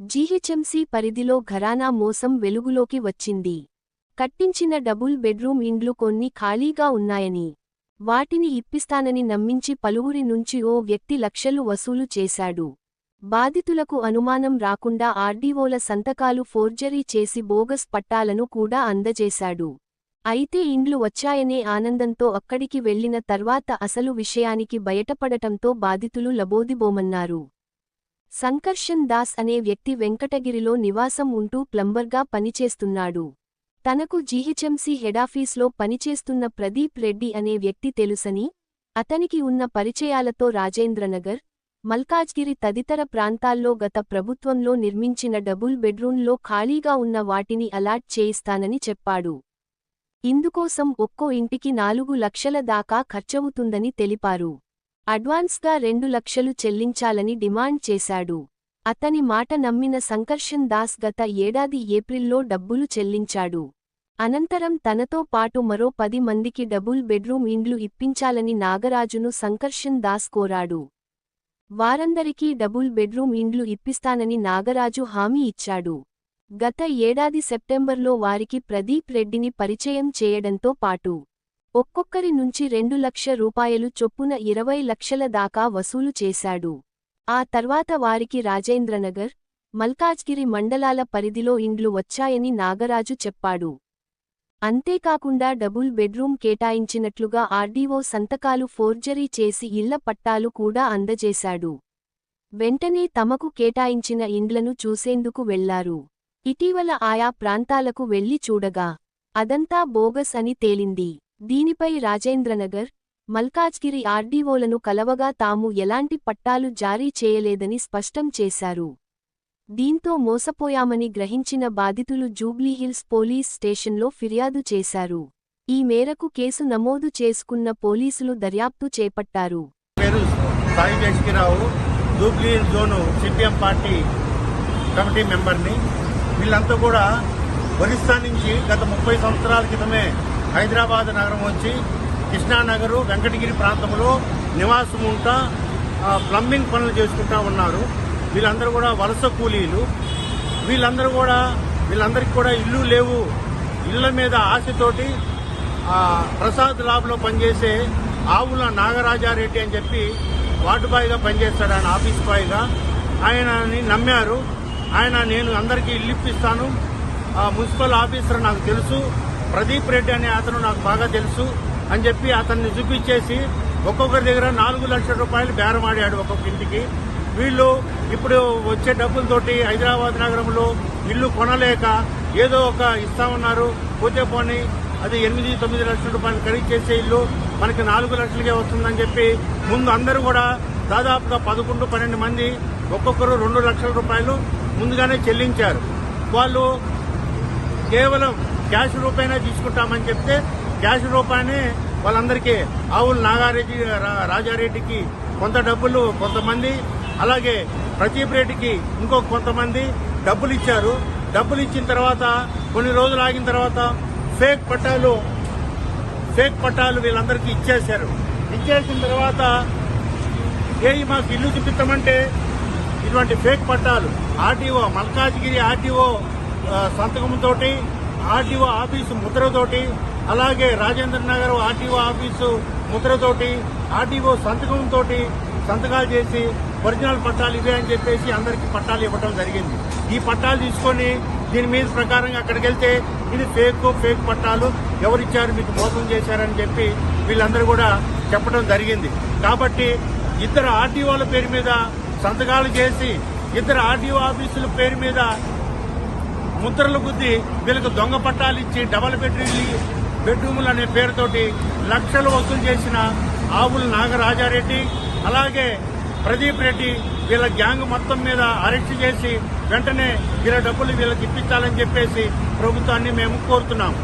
GHMC పరిధిలో ఘరానా మోసం వెలుగులోకి వచ్చింది. కట్టించిన డబుల్ బెడ్రూమ్ ఇండ్లు కొన్ని ఖాళీగా ఉన్నాయని వాటిని ఇప్పిస్తానని నమ్మించి పలువురి నుంచి ఓ వ్యక్తి లక్షలు వసూలు చేశాడు. బాధితులకు అనుమానం రాకుండా ఆర్డీఓల సంతకాలు ఫోర్జరీ చేసి బోగస్ పట్టాలను కూడా అందజేశాడు. అయితే ఇండ్లు వచ్చాయనే ఆనందంతో అక్కడికి వెళ్ళిన తర్వాత అసలు విషయానికి బయటపడటంతో బాధితులు లబోదిబోమన్నారు. సంకర్షన్ దాస్ అనే వ్యక్తి వెంకటగిరిలో నివాసం ఉంటూ ప్లంబర్గా పనిచేస్తున్నాడు. తనకు జీహెచ్ఎంసీ హెడాఫీస్లో పనిచేస్తున్న ప్రదీప్ రెడ్డి అనే వ్యక్తి తెలుసని అతనికి ఉన్న పరిచయాలతో రాజేంద్రనగర్ మల్కాజ్గిరి తదితర ప్రాంతాల్లో గత ప్రభుత్వంలో నిర్మించిన డబుల్ బెడ్రూంలో ఖాళీగా ఉన్న వాటిని అలాట్ చేయిస్తానని చెప్పాడు. ఇందుకోసం ఒక్కో ఇంటికి నాలుగు లక్షల దాకా ఖర్చవుతుందని తెలిపారు. అడ్వాన్స్గా రెండు లక్షలు చెల్లించాలని డిమాండ్ చేశాడు. అతని మాట నమ్మిన సంకర్షన్ దాస్ గత ఏడాది ఏప్రిల్లో డబ్బులు చెల్లించాడు. అనంతరం తనతో పాటు మరో పది మందికి డబుల్ బెడ్రూమ్ ఇండ్లు ఇప్పించాలని నాగరాజును సంకర్షన్ దాస్ కోరాడు. వారందరికీ డబుల్ బెడ్రూమ్ ఇండ్లు ఇప్పిస్తానని నాగరాజు హామీ ఇచ్చాడు. గత ఏడాది సెప్టెంబర్లో వారికి ప్రదీప్ రెడ్డిని పరిచయం చేయడంతో పాటు ఒక్కొక్కరి నుంచి రెండు లక్ష రూపాయలు చొప్పున ఇరవై లక్షల దాకా వసూలు చేశాడు. ఆ తర్వాత వారికి రాజేంద్రనగర్ మల్కాజ్గిరి మండలాల పరిధిలో ఇండ్లు వచ్చాయని నాగరాజు చెప్పాడు. అంతేకాకుండా డబుల్ బెడ్రూమ్ కేటాయించినట్లుగా ఆర్డీఓ సంతకాలు ఫోర్జరీ చేసి ఇళ్ళ పట్టాలు కూడా అందజేశాడు. వెంటనే తమకు కేటాయించిన ఇండ్లను చూసేందుకు వెళ్ళారు. ఇటీవల ఆయా ప్రాంతాలకు వెళ్ళి చూడగా అదంతా బోగస్ అని తేలింది. దీనిపై రాజేంద్రనగర్ మల్కాజ్గిరి ఆర్డీఓలను కలవగా తాము ఎలాంటి పట్టాలు జారీ చేయలేదని స్పష్టం చేశారు. దీంతో మోసపోయామని గ్రహించిన బాధితులు జూబ్లీహిల్స్ పోలీస్ స్టేషన్లో ఫిర్యాదు చేశారు. ఈ మేరకు కేసు నమోదు చేసుకున్న పోలీసులు దర్యాప్తు చేపట్టారు. జోను సిపిఎం పార్టీ కమిటీ మెంబర్ని. వీళ్ళంతా కూడా ఒరిస్సా నుంచి గత ముప్పై సంవత్సరాల క్రితమే హైదరాబాద్ నగరం వచ్చి కృష్ణానగరు వెంకటగిరి ప్రాంతంలో నివాసం ఉంటా ప్లంబింగ్ పనులు చేసుకుంటా ఉన్నారు. వీళ్ళందరూ కూడా వలస కూలీలు. వీళ్ళందరూ కూడా వీళ్ళందరికీ కూడా ఇల్లు లేవు. ఇళ్ళ మీద ఆశతోటి ప్రసాద్ లాబ్లో పనిచేసే ఆవుల నాగరాజారెడ్డి అని చెప్పి వార్డు బాయ్గా పనిచేస్తాడు ఆయన ఆఫీస్ బాయ్గా. ఆయనని నమ్మారు. ఆయన నేను అందరికీ ఇల్లు ఇప్పిస్తాను. మున్సిపల్ ఆఫీసర్ నాకు తెలుసు. ప్రదీప్ రెడ్డి అనే అతను నాకు బాగా తెలుసు అని చెప్పి అతన్ని చూపించేసి ఒక్కొక్కరి దగ్గర నాలుగు లక్షల రూపాయలు బేరమాడాడు ఒక్కొక్క ఇంటికి. వీళ్ళు ఇప్పుడు వచ్చే డబ్బులతోటి హైదరాబాద్ నగరంలో ఇల్లు కొనలేక ఏదో ఒక ఇస్తామన్నారు. పోతే పోని అది ఎనిమిది తొమ్మిది లక్షల రూపాయలు ఖరీదు చేసే ఇల్లు మనకి నాలుగు లక్షలకే వస్తుందని చెప్పి ముందు అందరూ కూడా దాదాపుగా పదకొండు పన్నెండు మంది ఒక్కొక్కరు రెండు లక్షల రూపాయలు ముందుగానే చెల్లించారు. వాళ్ళు కేవలం క్యాష్ రూపాయనే తీసుకుంటామని చెప్తే క్యాష్ రూపాయనే వాళ్ళందరికీ ఆవుల నాగారెడ్డి రా- రాజారెడ్డికి కొంత డబ్బులు కొంతమంది అలాగే ప్రదీప్ రెడ్డికి ఇంకో కొంతమంది డబ్బులు ఇచ్చారు. డబ్బులు ఇచ్చిన తర్వాత కొన్ని రోజులు ఆగిన తర్వాత ఫేక్ పట్టాలు ఫేక్ పట్టాలు వీళ్ళందరికీ ఇచ్చేశారు. ఇచ్చేసిన తర్వాత ఏ మాకు ఇల్లు చూపిస్తామంటే ఇటువంటి ఫేక్ పట్టాలు. ఆర్టీఓ మల్కాజ్గిరి ఆర్టీఓ ఆ, ఆర్టీఓ ఆఫీసు ముద్రతోటి అలాగే రాజేంద్ర నగర్ ఆర్టీఓ ఆఫీసు ముద్రతోటి ఆర్టీఓ సంతకంతో సంతకాలు చేసి ఒరిజినల్ పట్టాలు ఇవే అని చెప్పేసి అందరికీ పట్టాలు ఇవ్వడం జరిగింది. ఈ పట్టాలు తీసుకొని దీని మీద ప్రకారంగా అక్కడికి వెళ్తే ఇది ఫేక్ ఫేక్ పట్టాలు ఎవరిచ్చారు మీకు మోసం చేశారని చెప్పి వీళ్ళందరూ కూడా చెప్పడం జరిగింది. కాబట్టి ఇద్దరు ఆర్టీఓల పేరు మీద సంతకాలు చేసి ఇద్దరు ఆర్టీఓ ఆఫీసుల పేరు మీద ముద్రలు గుద్ది వీళ్ళకి దొంగ పట్టాలు ఇచ్చి డబల్ బెడ్రూమ్లు బెడ్రూములు అనే పేరుతోటి లక్షలు వసూలు చేసిన ఆవుల నాగరాజారెడ్డి అలాగే ప్రదీప్ రెడ్డి వీళ్ళ గ్యాంగ్ మొత్తం మీద అరెస్ట్ చేసి వెంటనే వీళ్ళ డబ్బులు వీళ్ళకి ఇప్పించాలని చెప్పేసి ప్రభుత్వాన్ని మేము కోరుతున్నాం.